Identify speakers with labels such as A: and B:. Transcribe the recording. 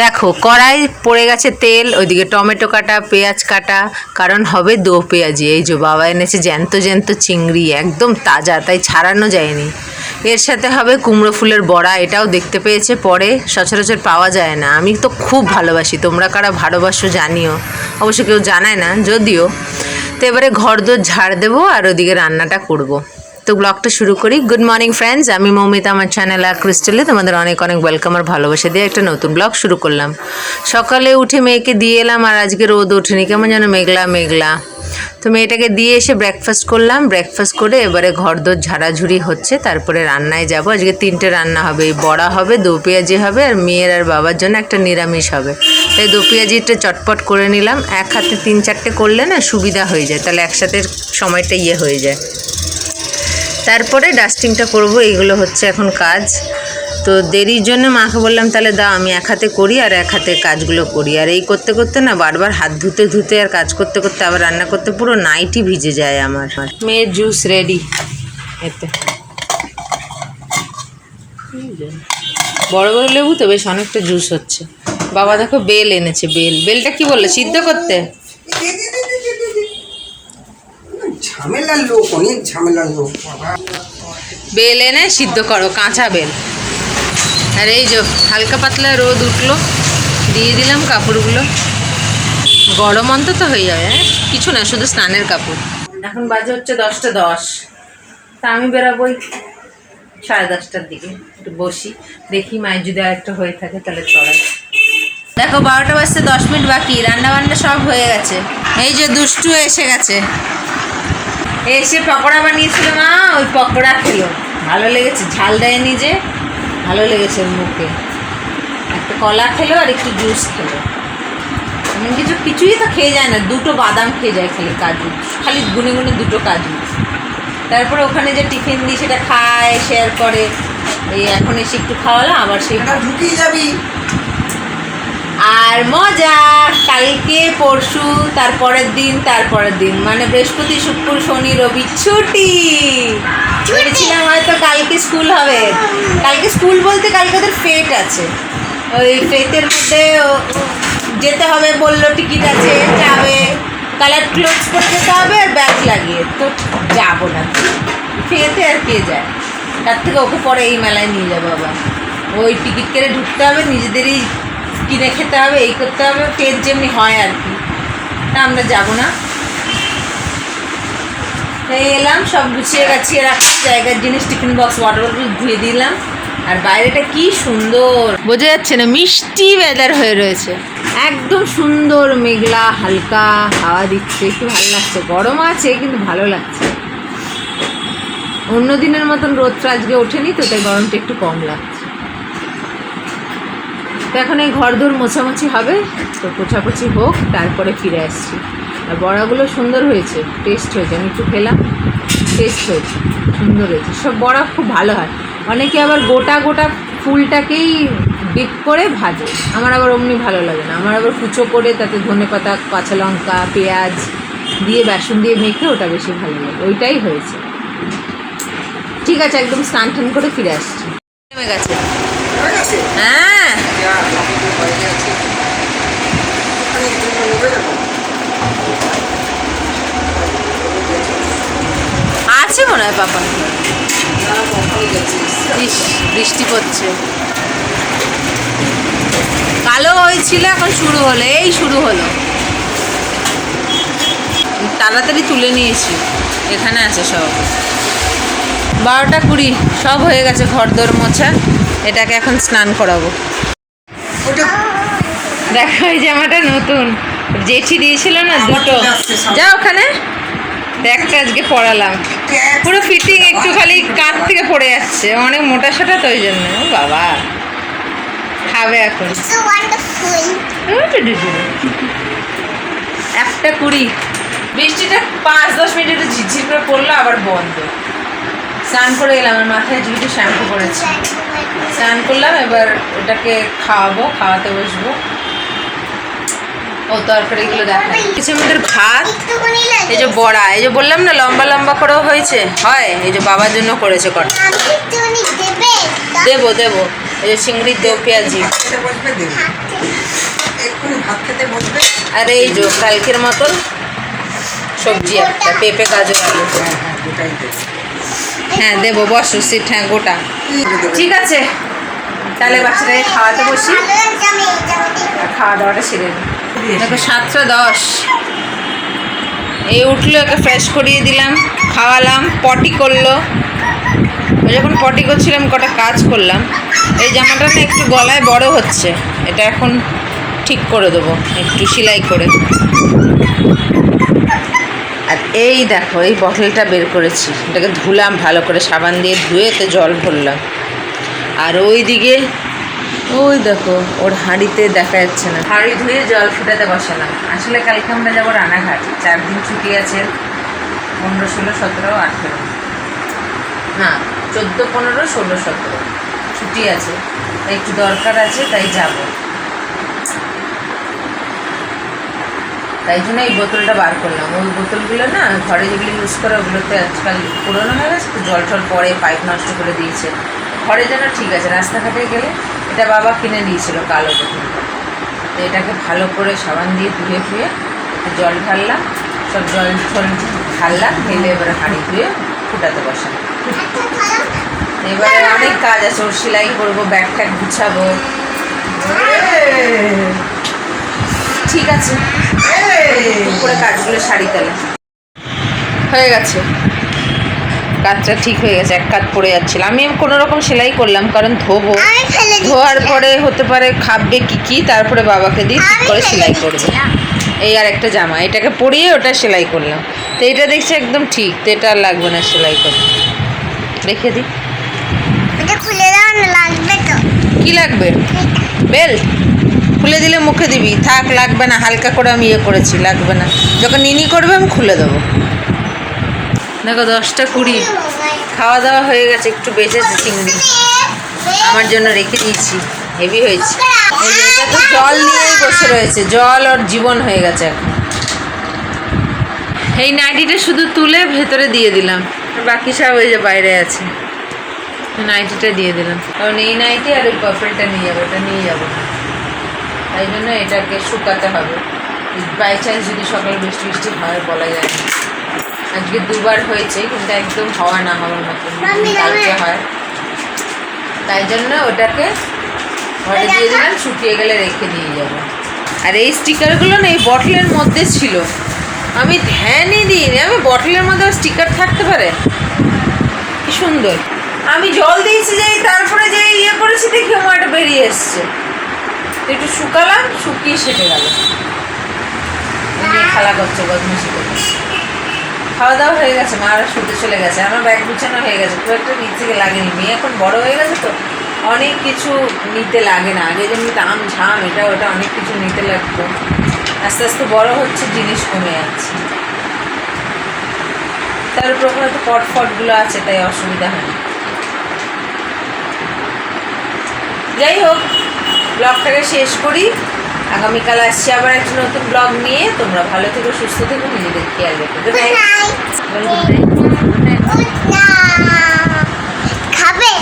A: দেখো, কড়াই পড়ে গেছে তেল, ওইদিকে টমেটো কাটা, পেঁয়াজ কাটা, কারণ হবে দো পেঁয়াজি। এই যে বাবা এনেছে জ্যান্ত জ্যান্ত চিংড়ি, একদম তাজা, তাই ছাড়ানো যায়নি। এর সাথে হবে কুমড়ো ফুলের বড়া, এটাও দেখতে পেয়েছে পরে, সচরাচর পাওয়া যায় না। আমি তো খুব ভালোবাসি, তোমরা কারা ভালোবাসো জানিও। অবশ্য কেউ জানায় না, যদিও। তো এবারে ঘর দোর ঝাড় দেবো আর ওদিকে রান্নাটা করব। তো ব্লগটা শুরু করি। গুড মর্নিং ফ্রেন্ডস আমি মৌমিতা, আমার চ্যানেল আর ক্রিস্টালে তোমাদের অনেক অনেক ওয়েলকাম আর ভালোবাসা দিয়ে একটা নতুন ব্লগ শুরু করলাম। সকালে উঠে মেয়েকে দিয়ে এলাম আর আজকে রোদ ওঠেনি। কেমন যেন মেঘলা মেঘলা। তো মেয়েটাকে দিয়ে এসে ব্রেকফাস্ট করলাম। ব্রেকফাস্ট করে এবারে ঘর দোর ঝাড়াঝুড়ি হচ্ছে। তারপরে রান্নায় যাব। আজকে তিনটে রান্না হবে। এই বড়া হবে, দো পেঁয়াজি হবে আর মেয়ের আর বাবার জন্য একটা নিরামিষ হবে। তাই দো পেঁয়াজিটা চটপট করে নিলাম। এক হাতে তিন চারটে করলে না সুবিধা হয়ে যায়। তাহলে একসাথে সময়টা ইয়ে হয়ে যায়। তারপরে ডাস্টিংটা করব, এইগুলো হচ্ছে এখন কাজ। তো দেরির জন্য মাকে বললাম, তাহলে দাও, আমি এক হাতে করি আর এক হাতে কাজগুলো করি। আর এই করতে করতে না বারবার হাত ধুতে ধুতে আর কাজ করতে করতে আবার রান্না করতে পুরো নাইটই ভিজে যায় আমার। মেয়ের জুস রেডি এতে। বড় বড় লেবু তো বেশ অনেকটা জুস হচ্ছে। বাবা দেখো বেল এনেছে, বেল। বেলটা কি বলল? সিদ্ধ করতে?
B: ঝামেলার লোক, অনেক ঝামেলার লোক
A: বেল এনে সিদ্ধ করো, কাঁচা বেল। আর এই যে হালকা পাতলা রোদ উঠল, দিয়ে দিলাম কাপড়গুলো। গরম অন্তত হয়ে যাবে হ্যাঁ? কিছু না, শুধু স্নানের কাপড়। এখন বাজে হচ্ছে দশটা দশ। তা আমি বেরাবোই সাড়ে দশটার দিকে। একটু বসি, দেখি মায়ের যদি আরেকটা হয়ে থাকে, তাহলে চড়াই দেখো, বারোটা বাজতে দশ মিনিট বাকি রান্না বান্না সব হয়ে গেছে। এই যে দুষ্টু এসে গেছে। এসে পকোড়া বানিয়েছিল মা, ওই পকোড়া খেলো। ভালো লেগেছে, ঝাল দেয়নি যে, ভালো লেগেছে মুখে। একটা কলা খেলো আর একটু জুস খেলো। এমন কিছু, কিছুই তো খেয়ে যায় না, দুটো বাদাম খেয়ে যায় খালি কাজু। খালি গুনে গুনে দুটো কাজু। তারপরে ওখানে যে টিফিন দিই সেটা খায় শেয়ার করে। এই এখন এসে একটু খাওয়ালাম, আবার সেই
B: ঢুকিয়ে যাবি?
A: আর মজা। কালকে পরশু তারপরের দিন তারপরের দিন। মানে বৃহস্পতি শুক্র শনি রবি ছুটি। ভেবেছিলাম হয়তো কালকে স্কুল হবে। কালকে স্কুল বলতে কালকে ওদের ফেট আছে। ওই ফেটের মধ্যে যেতে হবে বলল টিকিট আছে যাবে কালার ক্লোথস পরে যেতে হবে আর ব্যাগ লাগিয়ে। তো যাব না। ফেতে আর কে যায়? তার থেকে ওকে পরে এই মেলায় নিয়ে যাব আবার। ওই টিকিট কেটে ঢুকতে হবে নিজেদেরই কিনে খেতে হবে, এই করতে হবে, পেট যেমনি হয় আর কি। তা আমরা যাব না। এই এলাম, সব গুছিয়ে গাছিয়ে রাখছি জায়গার জিনিস, টিফিন বক্স ওয়াটার বটল ধুয়ে দিলাম। আর বাইরেটা কি সুন্দর! বোঝা যাচ্ছে না, মিষ্টি ওয়েদার হয়ে রয়েছে। একদম সুন্দর, মেঘলা, হালকা, হাওয়া দিচ্ছে, একটু ভালো লাগছে। গরম আছে, কিন্তু ভালো লাগছে। অন্য দিনের মতন রোদটা আজকে ওঠেনি, তো তাই গরমটা একটু কম লাগছে। তো এখন এই ঘর দোর মোছামুছি হবে। তো পোছাপুছি হোক তারপরে ফিরে আসছি। আর বড়াগুলো সুন্দর হয়েছে টেস্ট হয়েছে আমি একটু খেলাম টেস্ট হয়েছে সুন্দর হয়েছে। সব বড়া খুব ভালো হয়। অনেকে আবার গোটা গোটা ফুলটাকেই ডিপ করে ভাজে। আমার আবার অমনি ভালো লাগে না। আমার আবার কুচো করে তাতে ধনে পাতা কাঁচা লঙ্কা পেঁয়াজ দিয়ে বেসন দিয়ে মেখে ওটা বেশি ভালো লাগে। ওইটাই হয়েছে। ঠিক আছে একদম স্নান টান করে ফিরে আসছি। নেমে গেছে।
B: হ্যাঁ।
A: আছে মনে হয় পাপা বৃষ্টি পড়ছে। কালো হয়েছিল, এখন শুরু হলো, এই শুরু হলো। তাড়াতাড়ি তুলে নিয়েছি, এখানে আছে সব। বারোটা কুড়ি, সব হয়ে গেছে ঘর দোর মোছা, এটাকে এখন স্নান করাবো। দেখো এই জামাটা নতুন। জেঠি দিয়েছিল না দুটো। যা ওখানে। একটা আজকে পড়ালাম। পুরো ফিটিং একটু খালি কাঁধ থেকে পড়ে যাচ্ছে। অনেক মোটা সোটা তো ওই জন্য। বাবা। খাবে এখন। একটা কুড়ি। বৃষ্টিটা পাঁচ দশ মিনিট ঝিরঝির করে পড়ল আবার বন্ধ। স্নান করে এলাম আমার মাথায় একটু শ্যাম্পু করেছি স্নান করলাম এবার ওটাকে খাওয়াবো খাওয়াতে বসবো। ও তরকারিগুলো দেখা কিছু আমাদের ভাত এই যে বড়া এই যে বললাম না লম্বা লম্বা করেও হয়েছে? হয় এই যে বাবার জন্য করেছে কটা।
C: দেবে?
A: দেবো এই যে চিংড়ির পেঁয়াজি।
B: দেবে। বসবে।
A: আর এই যে কালকের মতন সবজি একটা পেঁপে গাজর আলু।
B: হ্যাঁ দেবে,
A: বসো সিট হ্যাঁ গোটা। ঠিক আছে, তাহলে বাচ্চাটাকে খাওয়াতে বসি। খাওয়া দাওয়াটা সেরে দেখো, সাতটা দশ। এই উঠল, একে ফ্রেশ করিয়ে দিলাম, খাওয়ালাম পটি করল। যখন পটি করছিলাম, কটা কাজ করলাম। এই জামাটা একটু গলায় বড় হচ্ছে। এটা এখন ঠিক করে দেবো, একটু সেলাই করে। আর এই দেখো, এই বটলটা বের করেছি। এটাকে ধুলাম, ভালো করে সাবান দিয়ে ধুয়ে এতে জল ভরলাম। আর ওই দিকে ওই দেখো, ওর হাঁড়িতে দেখা যাচ্ছে না। হাঁড়ি ধুয়ে জল ফুটাতে বসালাম। আসলে কালকে আমরা যাব রানাঘাট। চার দিন ছুটি আছে, পনেরো, ষোলো, সতেরো, আঠেরো। না, চোদ্দ, পনেরো, ষোলো, সতেরো। ছুটি আছে, একটু দরকার আছে, তাই যাব। তাই জন্য এই বোতলটা বার করলাম। ওই বোতলগুলো না ঘরে যেগুলো ইউজ করে ওগুলোতে আজকাল পুরোনো হয়ে গেছে তো জল টল পরে পাইপ নষ্ট করে দিয়েছে। ঘরে যেন ঠিক আছে রাস্তাঘাটে গেলে এটা বাবা কিনে দিয়েছিল কালো বোতলটা তো এটাকে ভালো করে সাবান দিয়ে ধুয়ে ধুয়ে জল ঢাললাম সব জল জল ঢাললাম ঢেলে এবারে হাঁড়ি ধুয়ে ফুটাতে বসালাম। এবারে অনেক কাজ আছে ওর সেলাই করব ব্যাগ ট্যাগ গুছাবো। ঠিক আছে। কাজগুলো শাড়ি তালে। হয়ে গেছে। কাজটা ঠিক হয়ে গেছে এক কাজ পড়ে যাচ্ছিল। আমি কোনো রকম সেলাই করলাম কারণ ধোবো। ধোয়ার পরে হতে পারে খাবে কি কি তারপরে বাবাকে দিই ঠিক করে সেলাই করবে। এই আর একটা জামা এটাকে পরিয়ে ওটা সেলাই করলাম। তো এটা দেখছি একদম ঠিক তো এটা আর লাগবে না সেলাই করতে। রেখে দিই।
C: এটা খুলে দাও না লাগবে তো।
A: কি লাগবে? বেল খুলে দিলে মুখে দিবি। থাক, লাগবে না, হালকা করে আমি ইয়ে করেছি, লাগবে না। যখন নিনি করবে, আমি খুলে দেবো। দেখো, দশটা কুড়ি। খাওয়া দাওয়া হয়ে গেছে, একটু বেঁচেছে চিংড়ি। আমার জন্য রেখে দিয়েছি, হেভি হয়েছে। তো জল নিয়েই বসে রয়েছে, জল ওর জীবন হয়ে গেছে এখন। এই নাইটিটা শুধু তুলে ভেতরে দিয়ে দিলাম বাকি সব ওই যে বাইরে আছে। নাইটিটা দিয়ে দিলাম। কারণ এই নাইটি আর ওই পার্পেলটা নিয়ে যাব ওটা নিয়ে যাব না। তাই জন্য এটাকে শুকাতে হবে। বাই চান্স যদি সকাল বৃষ্টি বৃষ্টি হয় বলা যায় না। আজকে দুবার হয়েছে কিন্তু একদম হওয়া না হওয়ার মতো। কালকে হয়। তাই জন্য ওটাকে ঘরে দিয়ে দিলাম শুকিয়ে গেলে রেখে দিয়ে যাব। আর এই স্টিকারগুলো না এই বটলের মধ্যে ছিল। আমি ধ্যানই দিইনি। আমি বটলের মধ্যে স্টিকার থাকতে পারে? কি সুন্দর। আমি জল দিয়েছি যে তারপরে যে ইয়ে করেছি দেখি আমার বেরিয়ে এসছে। একটু শুকালাম, শুকিয়ে সেটে গেল। খেলা করছে বদমাসি করে খাওয়া দাওয়া হয়ে গেছে, মা আর শুতে চলে গেছে। আমার ব্যাগ গুছানো হয়ে গেছে, খুব একটা নিচ থেকে লাগেনি। মেয়ে এখন বড় হয়ে গেছে তো, অনেক কিছু নিতে লাগে না। আগে যেমনি দাম, ঝাম, এটা ওটা অনেক কিছু নিতে লাগতো। আস্তে আস্তে বড় হচ্ছে, জিনিস কমে যাচ্ছে। তার উপর হয়তো পট ফটগুলো আছে, তাই অসুবিধা হয় যাই হোক ব্লগটাকে শেষ করি। আগামীকাল আসছি আবার একটা নতুন ব্লগ নিয়ে। তোমরা ভালো থেকো সুস্থ থেকো নিজেদের খেয়াল রেখো। গুড নাইট
C: খাবে?